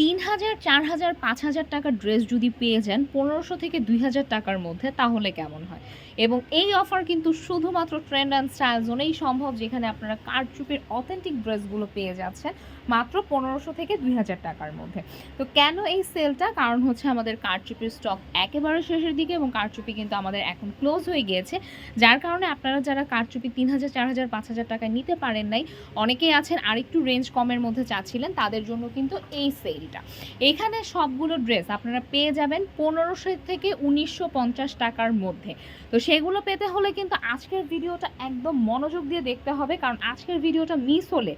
তিন হাজার চার হাজার পাঁচ হাজার টাকার ড্রেস যদি পেয়ে যান পনেরোশো থেকে দুই হাজার টাকার মধ্যে, তাহলে কেমন হয়? এবং এই অফার কিন্তু শুধুমাত্র ট্রেন্ড অ্যান্ড স্টাইল জোনেই সম্ভব, যেখানে আপনারা কারচুপির অথেন্টিক ড্রেসগুলো পেয়ে যাচ্ছেন মাত্র পনেরোশো থেকে দুই হাজার টাকার মধ্যে। তো কেন এই সেলটা কারণ হচ্ছে আমাদের কারচুপির স্টক একেবারে শেষের দিকে এবং কারচুপি কিন্তু আমাদের এখন ক্লোজ হয়ে গিয়েছে। যার কারণে আপনারা যারা কারচুপি তিন হাজার চার হাজার পাঁচ হাজার টাকায় নিতে পারেন নাই, অনেকেই আছেন আরেকটু রেঞ্জ কমের মধ্যে চাচ্ছিলেন, তাদের জন্য কিন্তু এই সেলটা এখানে সবগুলো ড্রেস আপনারা পেয়ে যাবেন পনেরোশো থেকে উনিশশো পঞ্চাশ টাকার মধ্যে। তো সেগুলো পেতে হলে কিন্তু আজকের ভিডিওটা একদম মনোযোগ দিয়ে দেখতে হবে, কারণ আজকের ভিডিওটা মিস হলে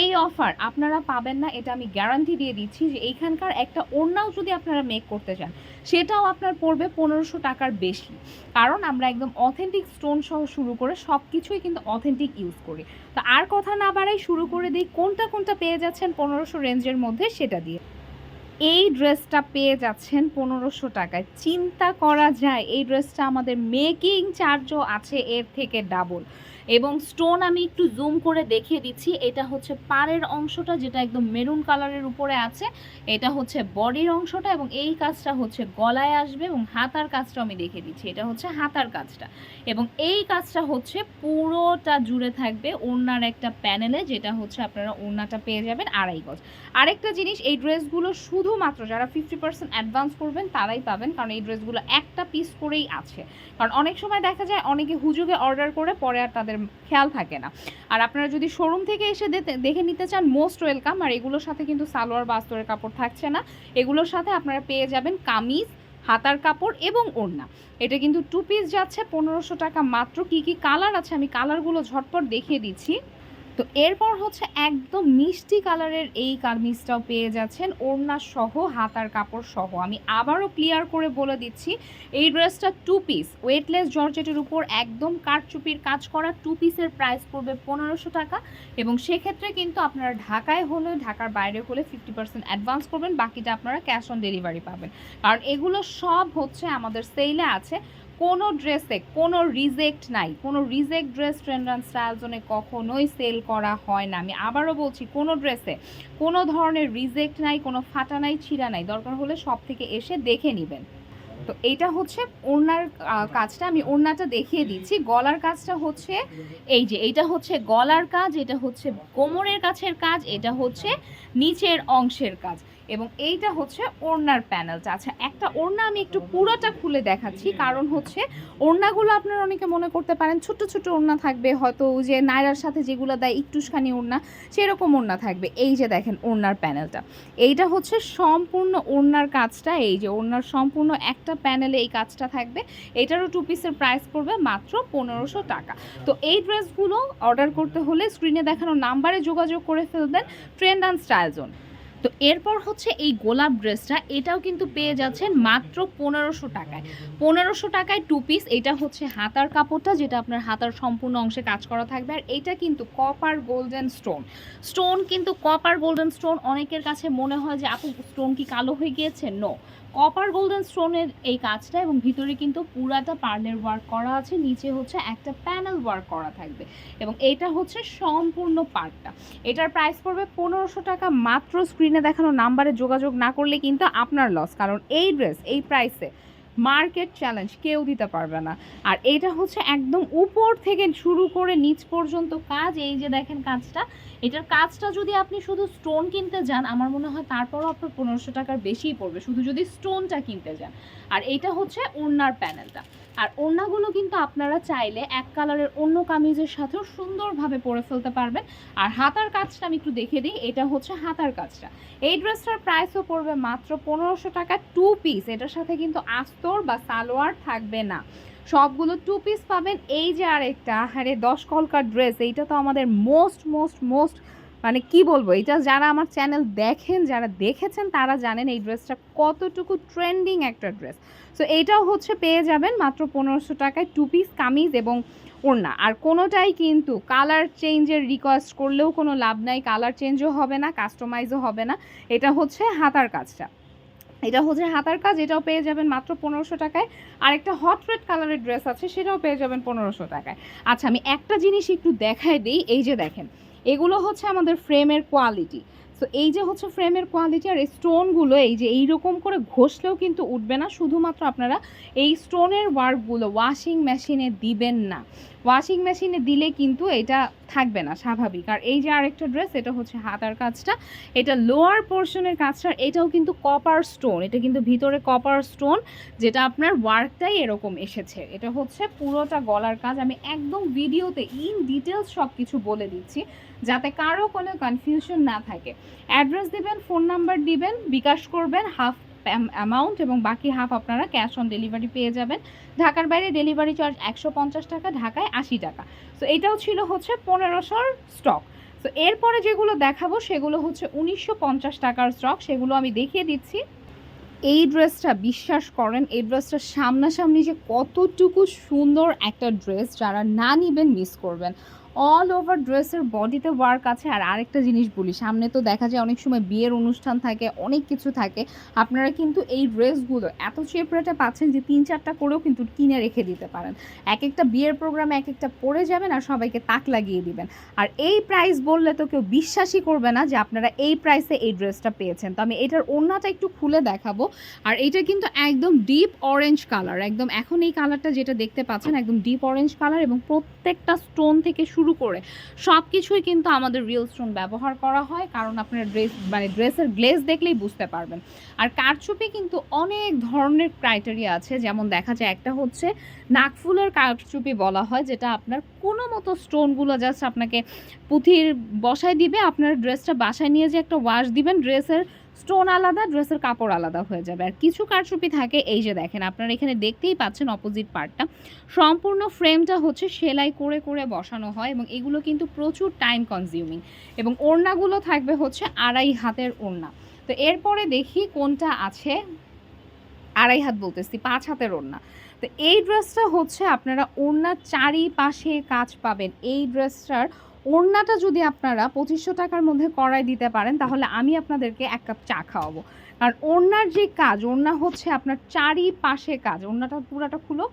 এই অফার আপনারা পাবেন না, এটা আমি গ্যারান্টি দিয়ে দিচ্ছি যে এইখানকার একটা ওড়নাও যদি আপনারা মেক করতে চান, সেটাও আপনার পড়বে পনেরোশো টাকার বেশি। কারণ আমরা একদম অথেন্টিক স্টোন সহ শুরু করে সব কিছুই কিন্তু অথেন্টিক ইউজ করি। তো আর কথা না বাড়াই শুরু করে দিই, কোনটা কোনটা পেয়ে যাচ্ছেন পনেরোশো রেঞ্জের মধ্যে সেটা দিয়ে। এই ড্রেসটা পেয়ে যাচ্ছেন পনেরোশো টাকায়। চিন্তা করা যায়, এই ড্রেসটা আমাদের মেকিং চার্জও আছে, এর থেকে ডাবল এবং স্টোন আমি একটু জুম করে দেখিয়ে দিচ্ছি। এটা হচ্ছে পাড়ের অংশটা যেটা একদম মেরুন কালারের উপরে আছে। এটা হচ্ছে বডির অংশটা এবং এই কাজটা হচ্ছে গলায় আসবে এবং হাতার কাজটা আমি দেখিয়ে দিচ্ছি। এটা হচ্ছে হাতার কাজটা এবং এই কাজটা হচ্ছে পুরোটা জুড়ে থাকবে ওড়নার একটা প্যানেলে যেটা হচ্ছে আপনারা ওড়নাটা পেয়ে যাবেন আড়াই গজ। আরেকটা জিনিস, এই ড্রেসগুলো শুধুমাত্র যারা ফিফটি পার্সেন্ট অ্যাডভান্স করবেন তারাই পাবেন কারণ এই ড্রেসগুলো একটা পিস করেই আছে। কারণ অনেক সময় দেখা যায় অনেকে হুজুগে অর্ডার করে, পরে আর তাদের খেয়াল থাকে না। আর আপনারা যদি শোরুম থেকে এসে দেখে নিতে চান মোস্ট ওয়েলকাম আর এগুলোর সাথে কিন্তু সালোয়ার বা আস্তরের কাপড় থাকছে না। এগুলোর সাথে আপনারা পেয়ে যাবেন কামিজ, হাতার কাপড় এবং ওড়না। এটা কিন্তু টু পিস যাচ্ছে, পনেরোশো টাকা মাত্র। কি কি কালার আছে? আমি কালারগুলো ঝটপট দেখিয়ে দিচ্ছি। তো এরপর হচ্ছে একদম মিষ্টি কালারের এই কামিজটাও পেয়ে যাচ্ছেন। ওড়না সহ, হাতার কাপড় সহ। আমি আবারও ক্লিয়ার করে বলে দিচ্ছি, এই ড্রেসটা টু পিস ওয়েটলেস জর্জেটের উপর একদম কারচুপির কাজ করা টু পিসের প্রাইস পড়বে পনেরোশো টাকা এবং সেক্ষেত্রে কিন্তু আপনারা ঢাকায় হলে, ঢাকার বাইরে হলে ফিফটি পার্সেন্ট অ্যাডভান্স করবেন, বাকিটা আপনারা ক্যাশ অন ডেলিভারি পাবেন। কারণ এগুলো সব হচ্ছে আমাদের সেলে আছে। কোনো ড্রেসে কোনো রিজেক্ট নাই। কোনো reject dress trend and style জোনে কখনোই সেল করা হয় না। আমি আবারও বলছি, কোনো ড্রেসে কোনো ধরনের রিজেক্ট নাই, কোনো ফাটা নাই, ছিঁড়া নাই। দরকার হলে সব থেকে এসে দেখে নেবেন। তো এইটা হচ্ছে ওড়নার কাজটা। আমি ওড়নাটা দেখিয়ে দিচ্ছি। গলার কাজটা হচ্ছে এই যে এটা হচ্ছে গলার কাজ, এটা হচ্ছে কোমরের কাছের কাজ, এটা হচ্ছে নিচের অংশের কাজ। এবং এইটা হচ্ছে ওড়নার প্যানেলটা। আচ্ছা একটা ওড়না আমি একটু পুরোটা খুলে দেখাচ্ছি। কারণ হচ্ছে ওড়নাগুলো আপনারা অনেকে মনে করতে পারেন ছোট ছোট ওড়না থাকবে। হয়তো যে নায়রার সাথে যেগুলো দেয় একটুখানি ওড়না, সেরকম ওড়না থাকবে। এই যে দেখেন ওড়নার প্যানেলটা। এইটা হচ্ছে সম্পূর্ণ ওড়নার কাজটা। এই যে ওড়নার সম্পূর্ণ একটা প্যানেলে এই কাজটা থাকবে। এটারও টু পিসের প্রাইস পড়বে মাত্র পনেরোশো টাকা। তো এই ড্রেসগুলো অর্ডার করতে হলে স্ক্রিনে দেখানো নাম্বারে যোগাযোগ করে ফেলবেন ট্রেন্ড অ্যান্ড স্টাইল জোন তো এরপর হচ্ছে এই গোলাপ ড্রেসটা এটাও কিন্তু পেয়ে যাচ্ছেন মাত্র পনেরোশো টাকায়। পনেরোশো টাকায় টু পিস এটা হচ্ছে হাতার কাপড়টা, যেটা আপনার হাতার সম্পূর্ণ অংশে কাজ করা থাকবে। আর এটা কিন্তু কপার গোল্ডেন স্টোন স্টোন কিন্তু কপার গোল্ডেন স্টোন অনেকের কাছে মনে হয় যে, আপু স্টোন কি কালো হয়ে গিয়েছে? নো কপার গোল্ডেন স্টোনের এই কাজটা এবং ভিতরে কিন্তু পুরাটা পার্লের ওয়ার্ক করা আছে, নিচে হচ্ছে একটা প্যানেল ওয়ার্ক করা থাকবে এবং এটা হচ্ছে সম্পূর্ণ পার্টটা এটার প্রাইস পড়বে পনেরোশো টাকা মাত্র। স্ক্রিনে দেখানো নাম্বারে যোগাযোগ না করলে কিন্তু আপনার লস কারণ এই ড্রেস এই প্রাইসে মার্কেট চ্যালেঞ্জ কেউ দিতে পারবে না। আর এটা হচ্ছে একদম উপর থেকে শুরু করে নিচ পর্যন্ত কাজ, এই যে দেখেন কাজটা এটার কাজটা যদি আপনি শুধু স্টোন কিনতে যান, আমার মনে হয় তারপরও আপনার পনেরোশো টাকার বেশিই পড়বে, শুধু যদি স্টোনটা কিনতে যান। আর এটা হচ্ছে ওড়নার প্যানেলটা। আর ওড়নাগুলো কিন্তু আপনারা চাইলে এক কালারের অন্য কামিজের সাথেও সুন্দরভাবে পরে ফেলতে পারবেন। আর হাতার কাজটা আমি একটু দেখে দিই, এটা হচ্ছে হাতার কাজটা। এই ড্রেসটার প্রাইসও পড়বে মাত্র পনেরোশো টাকা টু পিস এটার সাথে কিন্তু আস্তর বা সালোয়ার থাকবে না। সবগুলো টু পিস পাবেন। এই যে আরেকটা, আরে দশ কলকার ড্রেস এইটা তো আমাদের মোস্ট মোস্ট মোস্ট মানে কি বলব এটা যারা আমার চ্যানেল দেখেন, যারা দেখেছেন, তারা জানেন এই ড্রেসটা কতটুকু ট্রেন্ডিং একটা ড্রেস সো এইটাও হচ্ছে পেয়ে যাবেন মাত্র পনেরোশো টাকায় টু পিস কামিজ এবং ওড়না। আর কোনোটাই কিন্তু কালার চেঞ্জের রিকোয়েস্ট করলেও কোনো লাভ নাই কালার চেঞ্জও হবে না কাস্টমাইজও হবে না। এটা হচ্ছে হাতার কাজটা। এটা হচ্ছে হাতার কাজ, এটাও পেয়ে যাবেন মাত্র পনেরোশো টাকায়। আর একটা হট রেড কালারের ড্রেস আছে, সেটাও পেয়ে যাবেন পনেরোশো টাকায়। আচ্ছা আমি একটা জিনিস একটু দেখাই দিই, এই যে দেখেন, এগুলো হচ্ছে আমাদের ফ্রেমের কোয়ালিটি সো এই যে হচ্ছে ফ্রেমের কোয়ালিটি আর এই স্টোনগুলো এই যে এইরকম করে ঘষলেও কিন্তু উঠবে না, শুধুমাত্র আপনারা এই স্টোনের ওয়ার্কগুলো ওয়াশিং মেশিনে দিবেন না। ওয়াশিং মেশিনে দিলে কিন্তু এটা থাকবে না, স্বাভাবিক। আর এই যে আরেকটা ড্রেস, এটা হচ্ছে হাতার কাজটা। এটা লোয়ার পোর্শনের কাজটা, এটাও কিন্তু কপার স্টোন এটা কিন্তু ভিতরে কপার স্টোন যেটা আপনার ওয়ার্কটাই এরকম এসেছে। এটা হচ্ছে পুরোটা গলার কাজ। আমি একদম ভিডিওতে ইন ডিটেলস সব কিছু বলে দিচ্ছি, যাতে কারও কোনো কনফিউশন না থাকে। অ্যাড্রেস দিবেন ফোন নাম্বার দিবেন, বিকাশ করবেন হাফ অ্যামাউন্ট এবং বাকি হাফ আপনারা ক্যাশ অন ডেলিভারি পেয়ে যাবেন। ঢাকার বাইরে ডেলিভারি চার্জ একশো পঞ্চাশ টাকা, ঢাকায় আশি টাকা। সো এটাও ছিল হচ্ছে পনেরোশোর স্টক তো এরপরে যেগুলো দেখাবো সেগুলো হচ্ছে উনিশশো পঞ্চাশ টাকার স্টক সেগুলো আমি দেখিয়ে দিচ্ছি। এই ড্রেসটা বিশ্বাস করেন, এই ড্রেসটা সামনাসামনি যে কতটুকু সুন্দর একটা ড্রেস যারা না নিবেন মিস করবেন। অল ওভার ড্রেসের বডিতে ওয়ার্ক আছে। আর আরেকটা জিনিস বলি, সামনে তো দেখা যায় অনেক সময় বিয়ের অনুষ্ঠান থাকে, অনেক কিছু থাকে। আপনারা কিন্তু এই ড্রেসগুলো এত চিপ রেটে পাচ্ছেন যে তিন চারটা করেও কিন্তু কিনে রেখে দিতে পারেন। এক একটা বিয়ের প্রোগ্রামে এক একটা পরে যাবেন আর সবাইকে তাক লাগিয়ে দিবেন। আর এই প্রাইস বললে তো কেউ বিশ্বাসই করবে না যে আপনারা এই প্রাইসে এই ড্রেসটা পেয়েছেন। তো আমি এটার ওড়নাটা একটু খুলে দেখাবো। আর এটা কিন্তু একদম ডিপ অরেঞ্জ কালার একদম এখন এই কালারটা যেটা দেখতে পাচ্ছেন, একদম ডিপ অরেঞ্জ কালার এবং প্রত্যেকটা স্টোন থেকে শুরু করে সব কিছুই কিন্তু আমাদের রিয়েল স্টোন ব্যবহার করা হয়, কারণ আপনার ড্রেস মানে ড্রেসের গ্লেজ দেখলেই বুঝতে পারবেন। আর কারচুপি কিন্তু অনেক ধরনের ক্রাইটেরিয়া আছে, যেমন দেখা যায় একটা হচ্ছে নাকফুলের কারচুপি বলা হয়, যেটা আপনার কোনো মতো স্টোনগুলো জাস্ট আপনাকে পুঁথির বসায় দিবে, আপনার ড্রেসটা বাসায় নিয়ে যে একটা ওয়াশ দিবেন ড্রেসের স্টোন আলাদা, ড্রেসের কাপড় আলাদা হয়ে যাবে। আর কিছু কারচুপি থাকে, এই যে দেখেন, আপনারা এখানে দেখতেই পাচ্ছেন অপোজিট পার্টটা সম্পূর্ণ ফ্রেমটা হচ্ছে সেলাই করে করে বসানো হয় এবং এগুলো কিন্তু প্রচুর টাইম কনজিউমিং এবং ওড়নাগুলো থাকবে হচ্ছে আড়াই হাতের ওড়না। তো এরপরে দেখি কোনটা আছে, আড়াই হাত বলতেছি, পাঁচ হাতের ওড়না। তো এই ড্রেসটা হচ্ছে আপনারা ওড়নার চারিপাশে কাজ পাবেন। এই ড্রেসটার ওড়নাটা যদি আপনারা পঁচিশশো টাকার মধ্যে করায় দিতে পারেন, তাহলে আমি আপনাদেরকে এক কাপ চা খাওয়াবো। কারণ ওড়নার যে কাজ, ওড়না হচ্ছে আপনার চারিপাশে কাজ, ওড়নাটা পুরাটা খুলো।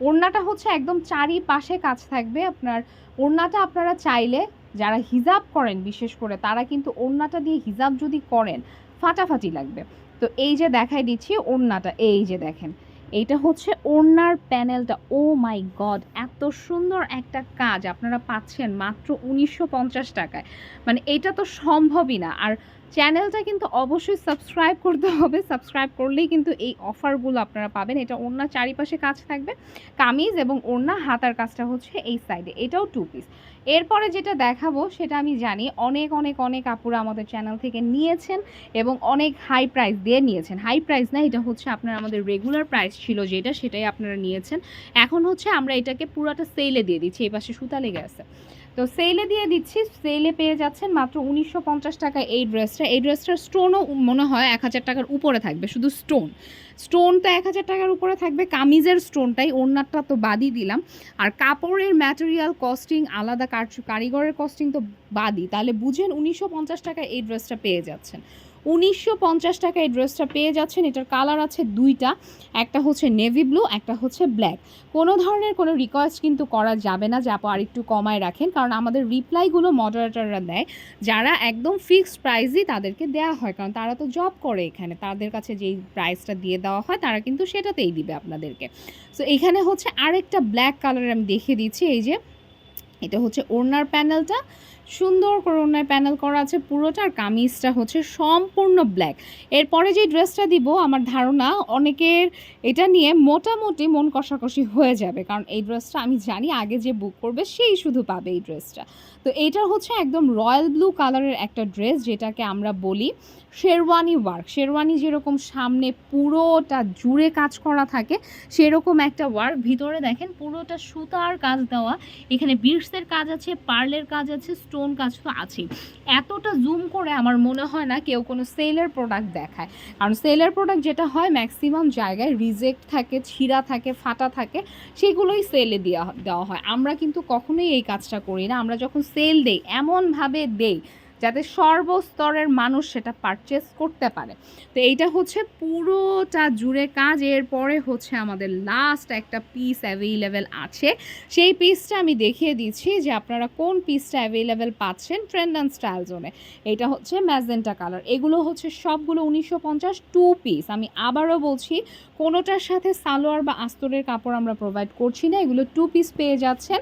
ওড়নাটা হচ্ছে একদম চারিপাশে কাজ থাকবে। আপনার ওড়নাটা আপনারা চাইলে, যারা হিজাব করেন বিশেষ করে, তারা কিন্তু ওড়নাটা দিয়ে হিজাব যদি করেন, ফাটাফাটি লাগবে। তো এই যে দেখাই দিচ্ছি, ওড়নাটা, এই যে দেখেন। এইটা হচ্ছে ওড়নার প্যানেলটা। ও মাই গড, এত সুন্দর একটা কাজ। আপনারা পাচ্ছেন মাত্র উনিশশো পঞ্চাশ টাকায়। মানে এটা তো সম্ভবই না। আর চ্যানেলটা কিন্তু অবশ্যই সাবস্ক্রাইব করতে হবে। সাবস্ক্রাইব করলেই কিন্তু এই অফারগুলো আপনারা পাবেন। এটা ওড়না চারিপাশে কাজ থাকবে। কামিজ এবং ওড়না হাতার কাজটা হচ্ছে এই সাইডে। এটাও টু পিস এরপরে যেটা দেখাবো, সেটা আমি জানি, অনেক অনেক অনেক আপুরা আমাদের চ্যানেল থেকে নিয়েছেন এবং অনেক হাই প্রাইস দিয়ে নিয়েছেন। হাই প্রাইস না, এটা হচ্ছে আপনার আমাদের রেগুলার প্রাইস ছিল যেটা, সেটাই আপনারা নিয়েছেন। এখন হচ্ছে আমরা এটাকে পুরাটা সেলে দিয়ে দিচ্ছি। এই পাশে সুতা লেগে আছে। তো সেলে দিয়ে দিচ্ছি। সেলে পেয়ে যাচ্ছেন মাত্র উনিশশো পঞ্চাশ টাকা এই ড্রেসটা এই ড্রেসটার স্টোনও মনে হয় এক হাজার টাকার উপরে থাকবে, শুধু স্টোন স্টোনটা এক হাজার টাকার উপরে থাকবে, কামিজের স্টোনটাই ওনারটা তো বাদই দিলাম। আর কাপড়ের ম্যাটেরিয়াল কস্টিং আলাদা কার- কারিগরের কস্টিং তো বাদই। তাহলে বুঝেন উনিশশো পঞ্চাশ টাকা এই ড্রেসটা পেয়ে যাচ্ছেন। উনিশশো পঞ্চাশ টাকা এই ড্রেসটা পেয়ে যাচ্ছেন। এটার কালার আছে দুইটা, একটা হচ্ছে নেভি ব্লু, একটা হচ্ছে ব্ল্যাক। কোনো ধরনের কোনো রিকোয়েস্ট কিন্তু করা যাবে না, যে আপু আর একটু কমায় রাখেন, কারণ আমাদের রিপ্লাইগুলো মডারেটাররা দেয়। যারা একদম ফিক্সড প্রাইসই তাদেরকে দেওয়া হয়, কারণ তারা তো জব করে এখানে। তাদের কাছে যেই প্রাইসটা দিয়ে দেওয়া হয়, তারা কিন্তু সেটাতেই দিবে আপনাদেরকে। সো এখানে হচ্ছে আরেকটা ব্ল্যাক কালার আমি দেখিয়ে দিচ্ছি। এই যে, এটা হচ্ছে ওড়নার প্যানেলটা সুন্দর করে ওড়নার প্যানেল করা আছে পুরোটা আর কামিজটা হচ্ছে সম্পূর্ণ ব্ল্যাক। এরপরে যে ড্রেসটা দিব, আমার ধারণা অনেকের এটা নিয়ে মোটামুটি মন কষাকষি হয়ে যাবে, কারণ এই ড্রেসটা আমি জানি আগে যে বুক করবে, সেই শুধু পাবে এই ড্রেসটা। তো এইটা হচ্ছে একদম রয়্যাল ব্লু কালারের একটা ড্রেস, যেটাকে আমরা বলি শেরওয়ানি ওয়ার্ক। শেরওয়ানি যেরকম সামনে পুরোটা জুড়ে কাজ করা থাকে, সেরকম একটা ওয়ার্ক। ভিতরে দেখেন পুরোটা সুতার কাজ দেওয়া। এখানে বিটসের কাজ আছে, পার্লের কাজ আছে কাজ তো আছেই। এতটা জুম করে আমার মনে হয় না কেউ কোনো সেলের প্রোডাক্ট দেখায়। কারণ সেলের প্রোডাক্ট যেটা হয় ম্যাক্সিমাম জায়গায় রিজেক্ট থাকে, ছিঁড়া থাকে, ফাটা থাকে, সেগুলোই সেলে দেওয়া দেওয়া হয়। আমরা কিন্তু কখনোই এই কাজটা করি না। আমরা যখন সেল দেই, এমনভাবে দেই যাতে সর্বস্তরের মানুষ সেটা পারচেস করতে পারে। তো এইটা হচ্ছে পুরোটা জুড়ে কাজ। এরপরে হচ্ছে আমাদের লাস্ট একটা পিস অ্যাভেলেবেল আছে। সেই পিসটা আমি দেখিয়ে দিচ্ছি যে আপনারা কোন পিসটা অ্যাভেলেবেল পাচ্ছেন ট্রেন্ড অ্যান্ড স্টাইল জোনে এটা হচ্ছে ম্যাজেন্টা কালার এগুলো হচ্ছে সবগুলো উনিশশো পঞ্চাশ টু পিস আমি আবারও বলছি, কোনোটার সাথে সালোয়ার বা আস্তরের কাপড় আমরা প্রোভাইড করছি না। এগুলো টু পিস পেয়ে যাচ্ছেন।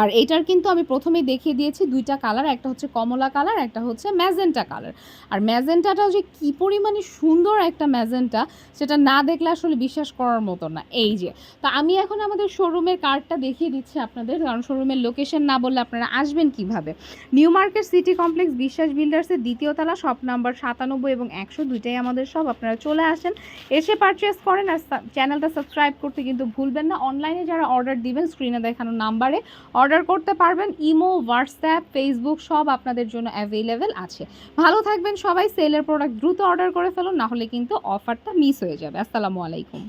আর এটার কিন্তু আমি প্রথমেই দেখিয়ে দিয়েছি দুইটা কালার, একটা হচ্ছে কমলা কালার, একটা হচ্ছে ম্যাজেন্টা কালার। আর ম্যাজেন্টাটাও যে কী পরিমাণে সুন্দর একটা ম্যাজেন্টা, সেটা না দেখলে আসলে বিশ্বাস করার মতো না। এই যে, তো আমি এখন আমাদের শোরুমের কার্ডটা দেখিয়ে দিচ্ছি আপনাদের, কারণ শোরুমের লোকেশন না বললে আপনারা আসবেন কীভাবে? নিউ মার্কেট সিটি কমপ্লেক্স বিশ্বাস বিল্ডার্সের দ্বিতীয় তলা শপ নাম্বার সাতানব্বই এবং একশো দুইটাই আমাদের সব আপনারা চলে আসেন। এসে পারচেস করেন আর চ্যানেলটা সাবস্ক্রাইব করতে কিন্তু ভুলবেন না। অনলাইনে যারা অর্ডার দিবেন স্ক্রিনে দেখানো নাম্বারে অর্ডার করতে পারবেন, ইমো, হোয়াটসঅ্যাপ, ফেসবুক সব আপনাদের জন্য অ্যাভেলেবেল আছে। ভালো থাকবেন সবাই সেলের প্রোডাক্ট দ্রুত অর্ডার করে ফেলুন নাহলে কিন্তু অফারটা মিস হয়ে যাবে। আসসালামু আলাইকুম।